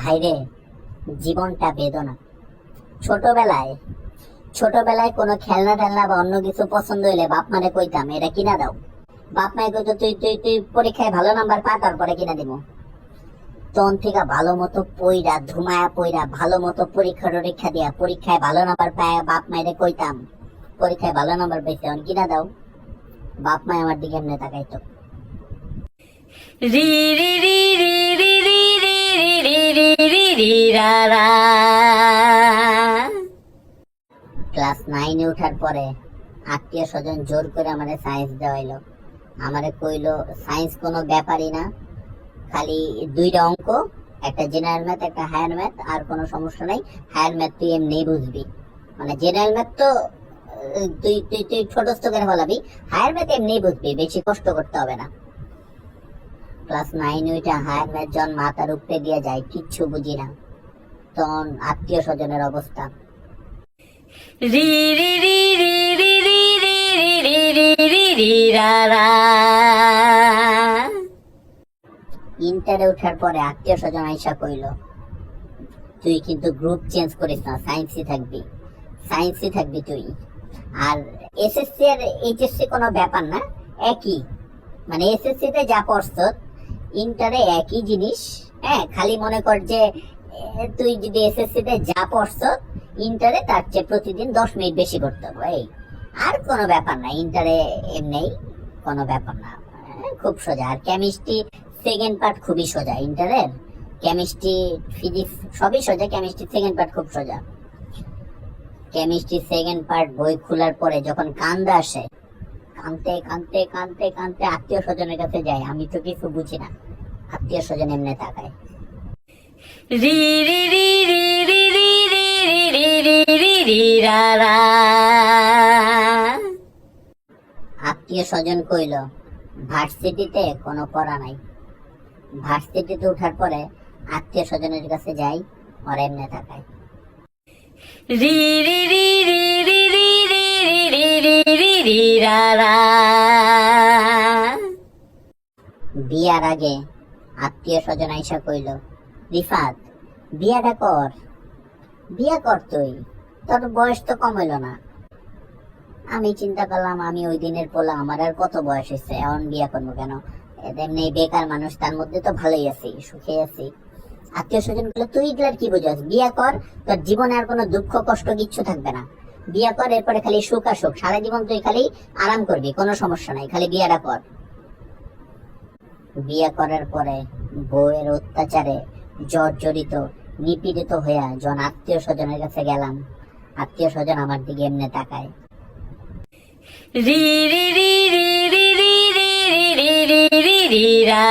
ভাইরে জীবনটা বেদনা। ছোটবেলায় ছোটবেলায় কোনো খেলনা টেলনা বা অন্য কিছু পছন্দ হইলে বাপ মারে কইতাম, এটা কিনা দাও? বাপ মায়ে কইতো, তুই তুই তুই পরীক্ষায় ভালো নাম্বার পা, তারপরে কিনা দিব। তখন থেকে ভালো মতো পইরা ধুমায়া পইরা ভালো মতো পরীক্ষা টরীক্ষা দিয়া, পরীক্ষায় ভালো নাম্বার পায়, বাপ মায়েরে কইতাম, পরীক্ষায় ভালো নাম্বার পেয়েছে অন কিনা দাও? বাপ মায় আমার দিকে এমনি তাকাইতো। রি রি রি রি রি রি রি রা রা ক্লাস নাইনে ওঠার পরে আত্মীয় স্বজন জোর করে আমাদের সায়েন্স দেওয়াইলো। আমারে কইলো সায়েন্স কোনো ব্যাপারই না। খালি দুইটা অঙ্ক, একটা জেনারেল ম্যাথ একটা হায়ার ম্যাথ আর কোনো সমস্যা নাই। হায়ার ম্যাথ তুই এমনি বুঝবি। মানে জেনারেল ম্যাথ তো, তুই তুই তুই ছোটস্থ করে বলাবি হায়ার ম্যাথ এমনি বুঝবি, বেশি কষ্ট করতে হবে না। ক্লাস নাইন ওইটা হায়ার ম্যাথ জন মাথার উপরে দিয়ে যায় কিচ্ছু বুঝি না তখন আত্মীয় স্বজনের অবস্থা রি রি রি রি রি রি রি রি রি রি রি রি রা রা ইন্টারে ওঠার পরে আত্মীয় স্বজন আইসা কইল তুই কিন্তু গ্রুপ চেঞ্জ করিস না সায়েন্সই থাকবি সায়েন্সই থাকবি তুই আর এসএসসি আর এইচএসসি কোনো ব্যাপার না একই মানে এসএসসি তে যা পড়ছ ইন্টারে একই জিনিস। হ্যাঁ খালি মনে কর যে তুই যদি এসএসসি তে যা পড়ছ ইন্টারে তার চেয়ে প্রতিদিন দশ মিনিট বেশি করতে হবে এই। আর কোনো ব্যাপার না ইন্টারে এমনি কোনো ব্যাপার না। হ্যাঁ, খুব সোজা। আর কেমিস্ট্রি সেকেন্ড পার্ট খুবই সোজা ইন্টারের। কেমিস্ট্রি ফিজিক্স সবই সোজা কেমিস্ট্রি সেকেন্ড পার্ট খুব সোজা। কেমিস্ট্রি সেকেন্ড পার্ট বই খোলার পরে যখন কান্দা আসে কানতে কানতে কানতে কানতে আত্মীয় স্বজনের কাছে যায় আমি তো কিছু বুঝি না আত্মীয় স্বজন এমনি তাকায় রি রি রি রি রি রি রি রি রি রি রি রি আত্মীয় স্বজন কইল ভার্সিটিতে কোনো পড়া নাই ভার্সিটিতে ওঠার পরে আত্মীয় স্বজনের কাছে যাই ওর এমনি তাকায় রি রি রি রি বিয়ার আগে আত্মীয় স্বজন আইসা কইল, রিফাত, বিয়াটা কর। বিয়া কর তুই, তোর বয়স তো কম হইল না। আমি চিন্তা করলাম, আমি ওই দিনের পোলা, আমার আর কত বয়স হয়েছে এখন বিয়া করব কেন? এমনি বেকার মানুষ, তার মধ্যে তো ভালোই আছি সুখে আছি। আত্মীয় স্বজনগুলো তুই এগুলার কি বুঝাস? বিয়া কর, তোর জীবনে আর কোনো দুঃখ, কষ্ট, কিচ্ছু থাকবে না। বিয়া কর এরপরে খালি সুখ আর সুখ সারা জীবন তুই খালি আরাম করবি কোনো সমস্যা নাই খালি বিয়াটা কর বিয়ে করার পরে বউয়ের অত্যাচারে জর্জরিত নিপীড়িত হইয়া জন আত্মীয় স্বজনের কাছে গেলাম আত্মীয় স্বজন আমার দিকে এমনি তাকায় রি রি রি রি রি রি রি রি রি রি রি রা